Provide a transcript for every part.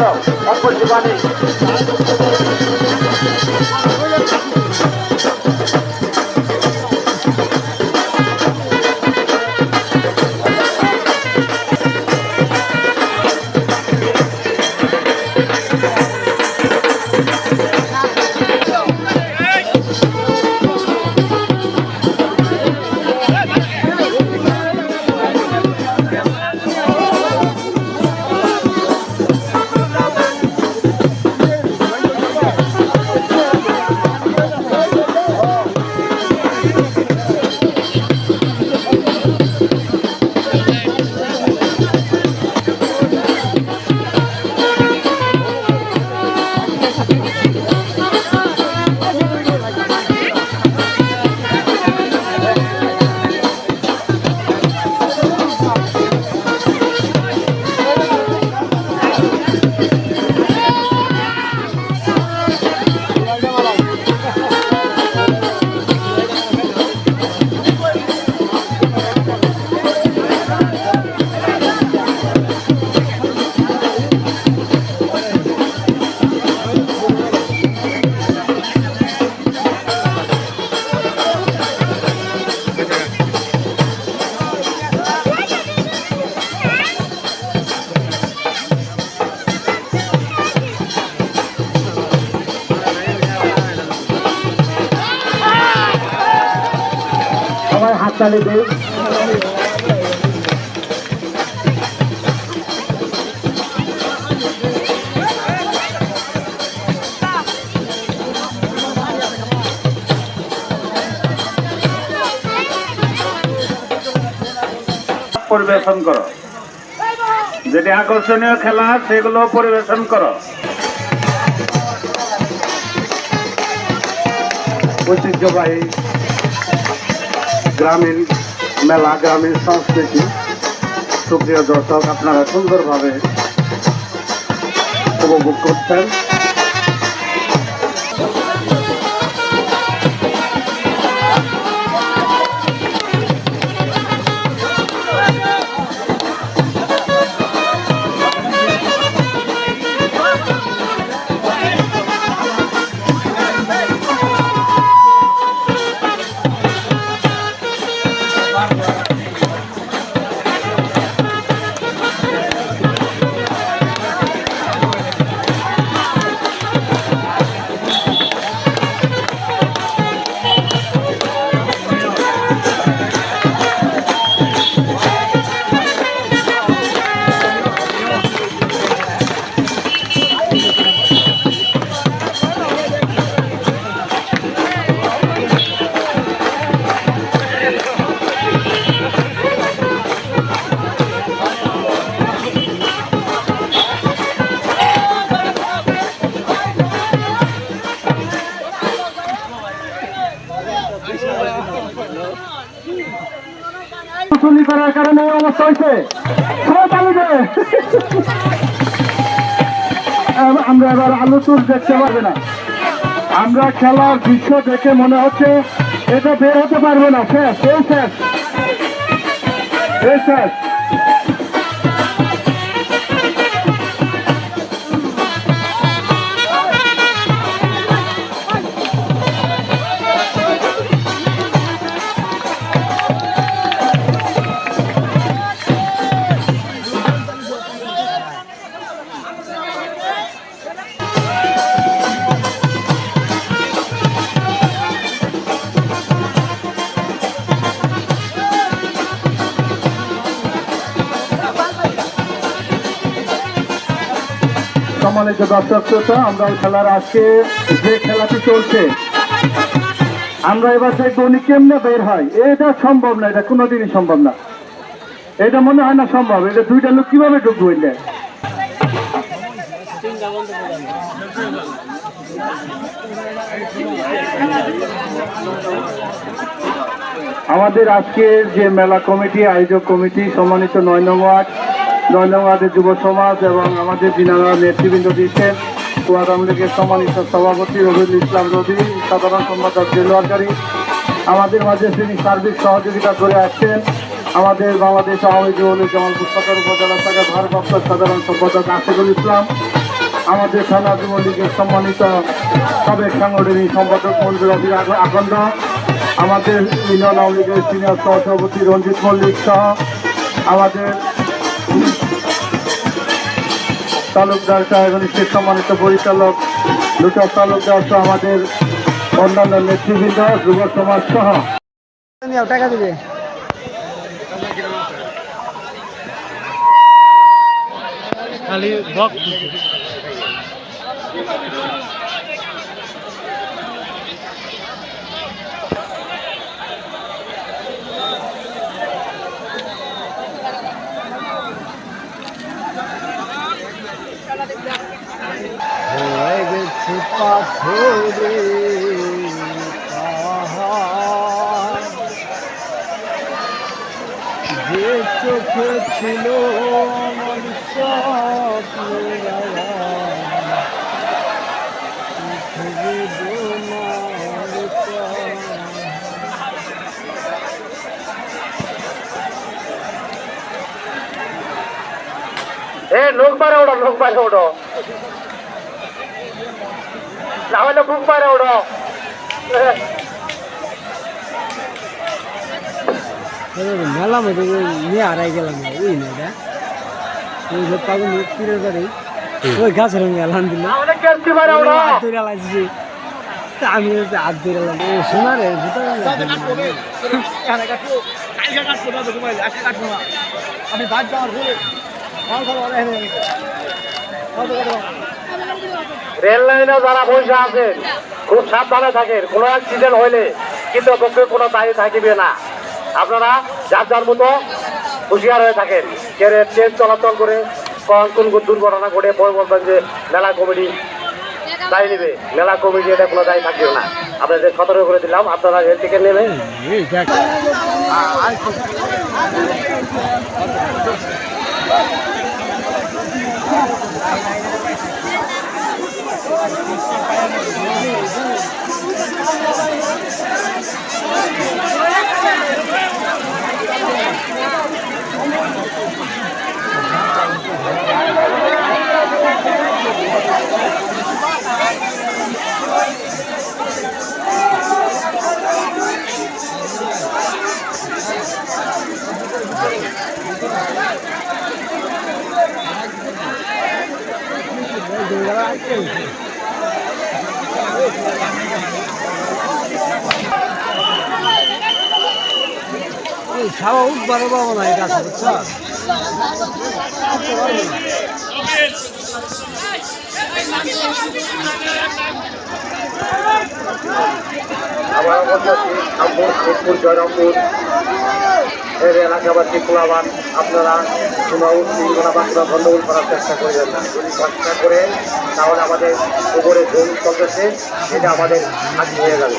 দাও এক পয়সা দিই পরিবেশন করো। যেটি আকর্ষণীয় খেলা সেগুলো পরিবেশন করো। ঐতিহ্যবাহী গ্রামীণ মেলা গ্রামীণ সংস্কৃতি। সুপ্রিয় দর্শক আপনারা সুন্দরভাবে উপভোগ করছেন। আমরা এবার আলু চুল দেখতে পারবে না। আমরা খেলার দৃশ্য দেখে মনে হচ্ছে এটা বের হতে পারবে না। শেষ, এই শেষ এই শেষ। সম্মানিত দর্শক শ্রোতা, আমরা খেলার আজকে যে খেলাটি চলছে, আমরা এবার দেখব উনি কেমনে বের হয়। এটা সম্ভব না, এটা কোনোদিনই সম্ভব না। এটা মনে হয় না সম্ভব, এটা দুইটা লোক কীভাবে ঢুকবো এলে আমাদের আজকের যে মেলা কমিটি, আয়োজক কমিটি, সম্মানিত নয় নং নয় যুব সমাজ এবং আমাদের যিনারা নেতৃবৃন্দ দিচ্ছেন। কুয়াদ লীগের সম্মানিত সভাপতি রবিউল ইসলাম রবি, সাধারণ সম্পাদক জেলওয়ারকারী আমাদের মাঝে তিনি সার্বিক সহযোগিতা করে আসছেন। আমাদের বাংলাদেশ আওয়ামী যুবলীগ জামাল পুস্তকের উপজেলা শাখার ভারপ্রাপ্ত সাধারণ সম্পাদক আশিকুল ইসলাম। আমাদের থানা যুবলীগের সম্মানিত সাবেক সাংগঠনিক সম্পাদক মঞ্জুর আবির আকন্দ। আমাদের ইউনিয়ন আওয়ামী লীগের সিনিয়র সহসভাপতি রঞ্জিত মল্লিক সহ। আমাদের তালুকদার সাহেবের সম্মানিত পরিচালক দুটো তালুকদার সহ আমাদের অন্যান্য নেতৃবৃন্দ যুব সমাজ সহ। টাকা দিবে। খালি বক হয়ে গেছে পাহাড়। যে চোখে ছিল আমার। এ লোক বাইরে ওড়ো লোক বাইরে ওড়ো না হলে বুক বাইরে ওড়ো মেলা মধ্যে নিয়ে হারাই গেলাম ওই না এটা ওই যে পাগল তীরের বাড়ি ওই গাছের বাইরে ওড়ো হাত ধরে লাগছে আমি হাত ধরে লাগছে শোনা রে জুতো আমি বাদ যাওয়ার ভুলে রেল লাইনে যারা বসে আছেন, খুব সাবধানে থাকেন। কোনো অ্যাক্সিডেন্ট হইলে কিন্তু পক্ষে কোনো দায়ী থাকিবে না। আপনারা যার যার মতো হুঁশিয়ার হয়ে থাকেন। কে ট্রেন চলাচল করে কোন দুর্ঘটনা ঘটে, পরে বলবেন যে মেলা কমিটি দায়ী নেবে। মেলা কমিটি এটা কোনো দায়ী থাকবে না। আপনাদের সতর্ক করে দিলাম। আপনারা রেল থেকে নেমে ছাওয়া উঠবার বাবা না এটা বুঝছ আমার অবস্থা শ্রীরামপুর শিবপুর জয়রামপুর এর এলাকাবাসী কুলাবান আপনারা কোনো উৎসীলনা বা করার চেষ্টা করবেন না যদি চেষ্টা করেন তাহলে আমাদের উপরে জমি চলতেছে এটা আমাদের হাতি হয়ে যাবে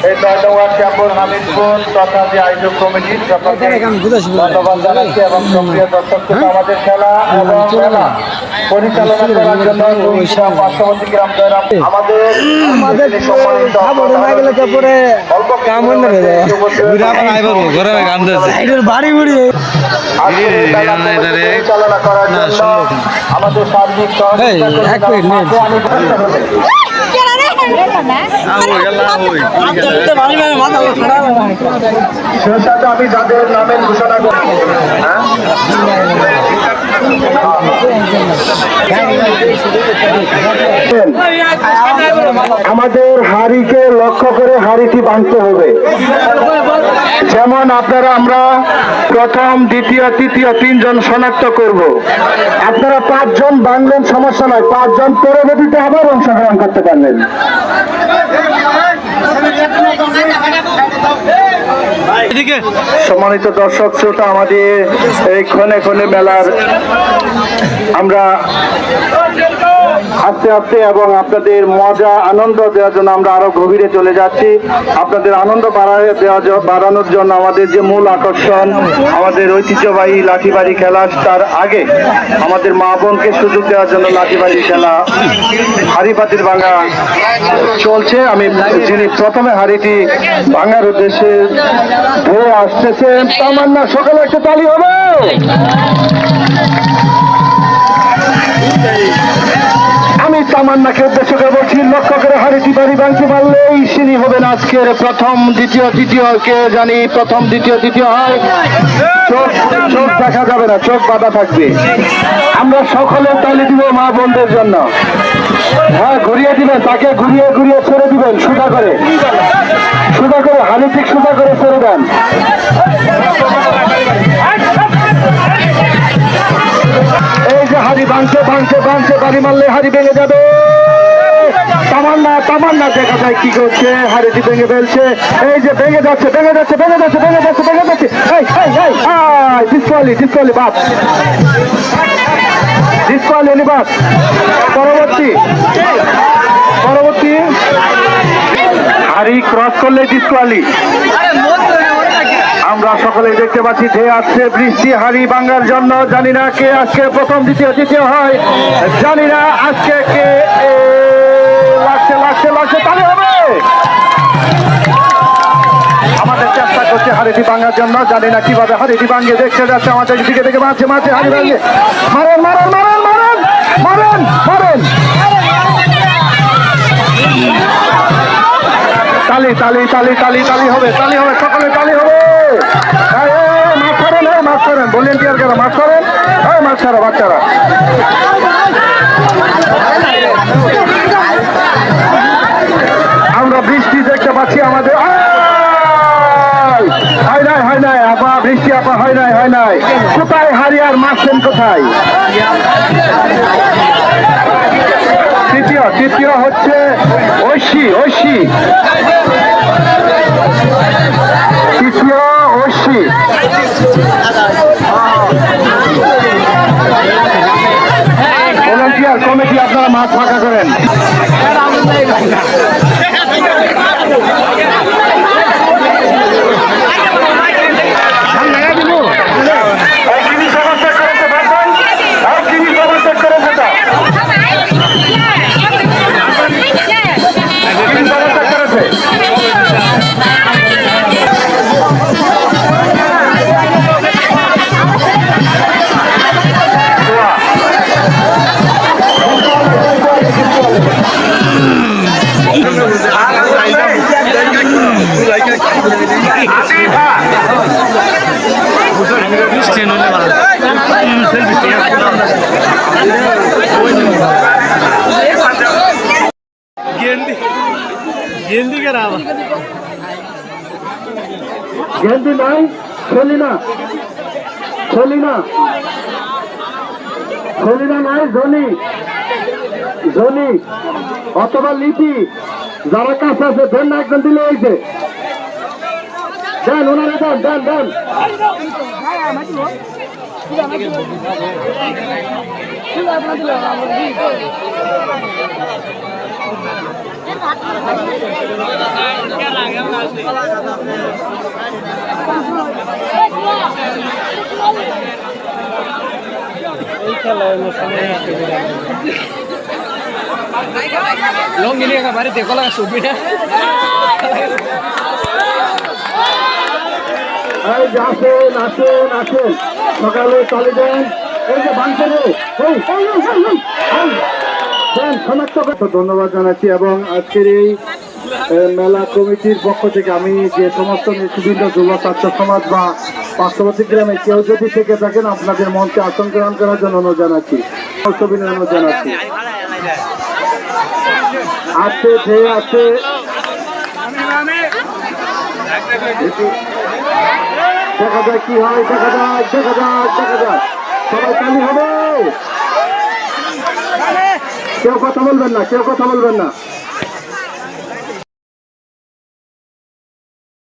এই নয়ডাওয়ার শ্যামপুর হামিদপুর তথা যে আয়োজক কমিটি সকলকে আমি বুঝাচ্ছি ধন্যবাদ জানাচ্ছি এবং সক্রিয় দর্শক আমাদের খেলা এবং পরিচালনা করার জন্য পার্শ্ববর্তী গ্রাম জয়রাম আমাদের আমাদের সম্মানিত হয়ে আমাদের সার্বিক আমাদের হাড়িকে লক্ষ্য করে হাড়িটি বাঁধতে হবে। যেমন আপনারা আমরা প্রথম, দ্বিতীয়, তৃতীয়, তিনজন শনাক্ত করব। আপনারা পাঁচজন বাংলেন সমস্যা নয় পাঁচজন পরবর্তীতে আবার অংশগ্রহণ করতে পারলেন সম্মানিত দর্শক শ্রোতা আমাদের এই ক্ষণে ক্ষণে মেলার আমরা আস্তে আস্তে এবং আপনাদের মজা, আনন্দ দেওয়ার জন্য আমরা আরও গভীরে চলে যাচ্ছি। আপনাদের আনন্দ বাড়ায় দেওয়া বাড়ানোর জন্য আমাদের যে মূল আকর্ষণ, আমাদের ঐতিহ্যবাহী লাঠিবাড়ি খেলা, তার আগে আমাদের মা বোনকে সুযোগ দেওয়ার জন্য লাঠিবাড়ি খেলা হাড়িপাতির ভাঙা চলছে। আমি, যিনি প্রথমে হাড়িটি ভাঙার উদ্দেশ্যে ধরে আসতেছেন তামান্না, সকালে একটা তালি হবে তামান্নাকে উদ্দেশ্য করে বলছি লক্ষ্য করে হাড়িটি বাড়ি ভাঙতে পারলেই সিনি হবেন আজকের প্রথম, দ্বিতীয়, তৃতীয়, কে জানি প্রথম, দ্বিতীয়, তৃতীয় হয়। চোখ চোখ দেখা যাবে না, চোখ বাঁধা থাকবে। আমরা সকলে তালি দিব মা বোনদের জন্য। হ্যাঁ ঘুরিয়ে দিবেন, তাকে ঘুরিয়ে ঘুরিয়ে ছেড়ে দিবেন, সুদা করে। সুদা করে হানি ঠিক সুদা করে ছেড়ে দেন। এই যে হাড়ি ভাঙছে ভাঙছে ভাঙছে বাড়ি মারলে হাড়ি ভেঙে যাবে। তামান্না তামান্না, দেখা যায় কি করছে? হাড়িটি ভেঙে ফেলছে। এই যে ভেঙে যাচ্ছে ভেঙে যাচ্ছে ভেঙে যাচ্ছে ভেঙে যাচ্ছে ভেঙে যাচ্ছে। এই এই এই ডিসকোয়ালি বাপ পরবর্তী। পরবর্তী। হাড়ি ক্রস করলে ডিসকোয়ালি আমরা সকলে দেখতে পাচ্ছি ধেয়ে আসছে বৃষ্টি হারি ভাঙ্গার জন্য। জানি না কে আজকে প্রথম, দ্বিতীয়, তৃতীয় হয়। জানি না আজকে কে লাগছে লাগছে লাগছে তাহলে হবে। আমাদের চেষ্টা করছে হাড়িটি ভাঙার জন্য। জানি না কীভাবে হাড়িটি ভাঙিয়ে দেখতে যাচ্ছে আমাদের দিকে থেকে মারছে মারছে, হাড়ি ভাঙিয়ে মারেন মারেন মারেন মারেন মারেন মারেন। তালি তালি তালি তালি তালি হবে তালি হবে, সকলে তালি বাচ্চারা। আমরা বৃষ্টি দেখতে পাচ্ছি আমাদের। হয় নাই হয় নাই, আপা, বৃষ্টি আপা, হয় নাই হয় নাই। কোথায় হারিয়ার মাছছেন কোথায়? তৃতীয় তৃতীয় হচ্ছে ঐশী ঐশী। কমিটি ফাঁকা করেন। এই জিনিস সেলফি ঠিক আছে গেন্দি গেন্দি কে রাবা গেন্দি নাই সলিনা সলিনা সলিনা নাই জনি জনি অথবা লিপি যারা কাছে আছে না, একজন দিলে হয়েছে। দেন, ওনারা দেন দেন দেন। লঙ্গি নিয়ে বাড়িতে কলা সুবিধা আসেন আসেন আসেন। সকালে চলে দেন এই যে ধন্যবাদ জানাচ্ছি এবং আজকের এই মেলা কমিটির পক্ষ থেকে আমি যে সমস্ত নেতৃবৃন্দ যুব ছাত্র সমাজ বা পার্শ্ববর্তী গ্রামে কেউ যদি থেকে থাকেন, আপনাদের মঞ্চে আসন গ্রহণ করার জন্য অনুরোধ জানাচ্ছি। অনুরোধ জানাচ্ছি। আছে আছে দেখা যায় কি হয়? দেখা যায় দেখা যায় দেখা যায়। সবাই কালি হবে। কেউ কথা বলবেন না, কেউ কথা বলবেন না।